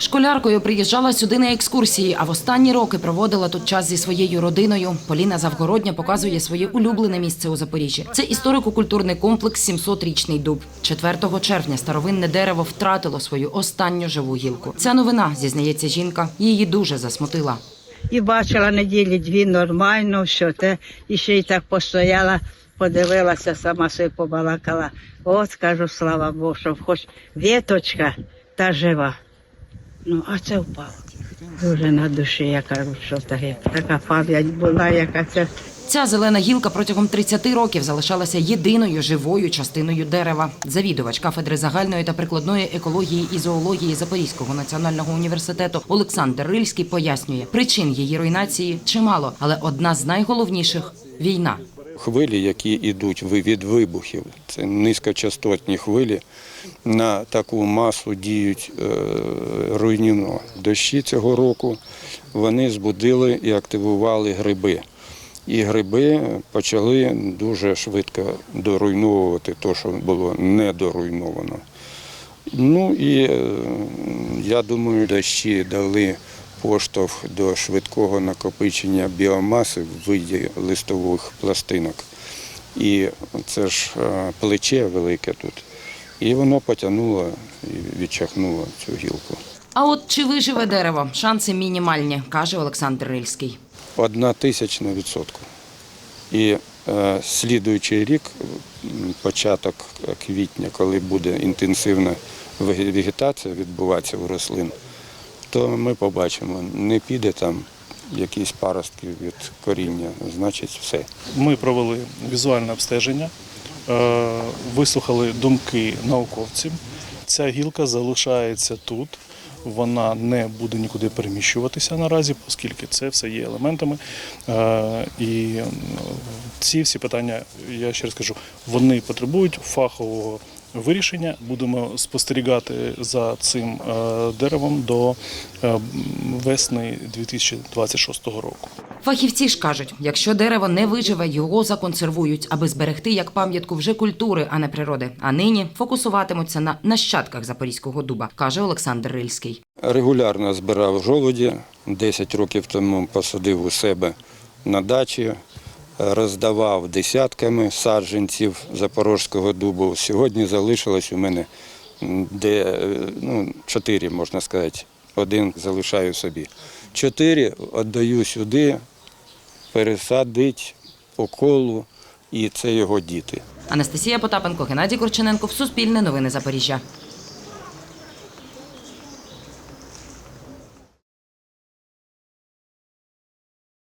Школяркою приїжджала сюди на екскурсії, а в останні роки проводила тут час зі своєю родиною. Поліна Завгородня показує своє улюблене місце у Запоріжжі. Це історико-культурний комплекс «700-річний дуб. 4 червня старовинне дерево втратило свою останню живу гілку. Ця новина, зізнається жінка, її дуже засмутила. І бачила неділі дві нормально, що те, і ще й так постояла, подивилася, сама собі побалакала. От, кажу, слава Богу, що хоч віточка та жива. Ну, а це впало. Дуже на душі, я кажу, що таке. Така пам'ять була, яка це. Ця зелена гілка протягом 30 років залишалася єдиною живою частиною дерева. Завідувач кафедри загальної та прикладної екології і зоології Запорізького національного університету Олександр Рильський пояснює, причин її руйнації чимало, але одна з найголовніших війна. Хвилі, які йдуть від вибухів, це низькочастотні хвилі, на таку масу діють е, руйнівно. Дощі цього року вони збудили і активували гриби. І гриби почали дуже швидко доруйновувати те, що було недоруйновано. Ну і е, я думаю, дощі дали поштовх до швидкого накопичення біомаси в виді листових пластинок. І це ж е, плече велике тут. І воно потягнуло і відчахнуло цю гілку. А от чи виживе дерево? Шанси мінімальні, каже Олександр Рильський. Одна тисячна відсотку. І е, слідуючий рік, початок квітня, коли буде інтенсивна веге- вегетація відбуватися у рослин, то ми побачимо, не піде там якісь паростки від коріння, значить все. Ми провели візуальне обстеження, е, вислухали думки науковців. Ця гілка залишається тут. Вона не буде нікуди переміщуватися наразі, оскільки це все є елементами. Е, І ці всі питання, я ще раз кажу, вони потребують фахового вирішення. Будемо спостерігати за цим е, деревом до е, весни 2026 року. Фахівці ж кажуть, якщо дерево не виживе, його законсервують, аби зберегти як пам'ятку вже культури, а не природи. А нині фокусуватимуться на нащадках запорізького дуба, каже Олександр Рильський. Регулярно збирав жолуді. 10 років тому посадив у себе на дачі, роздавав десятками саджанців запорозького дубу. Сьогодні залишилось у мене де е, ну, чотири, можна сказати. Один залишаю собі. Чотири віддаю сюди, пересадить по колу, і це його діти. Анастасія Потапенко, Геннадій Корчененко. Суспільне новини Запоріжжя.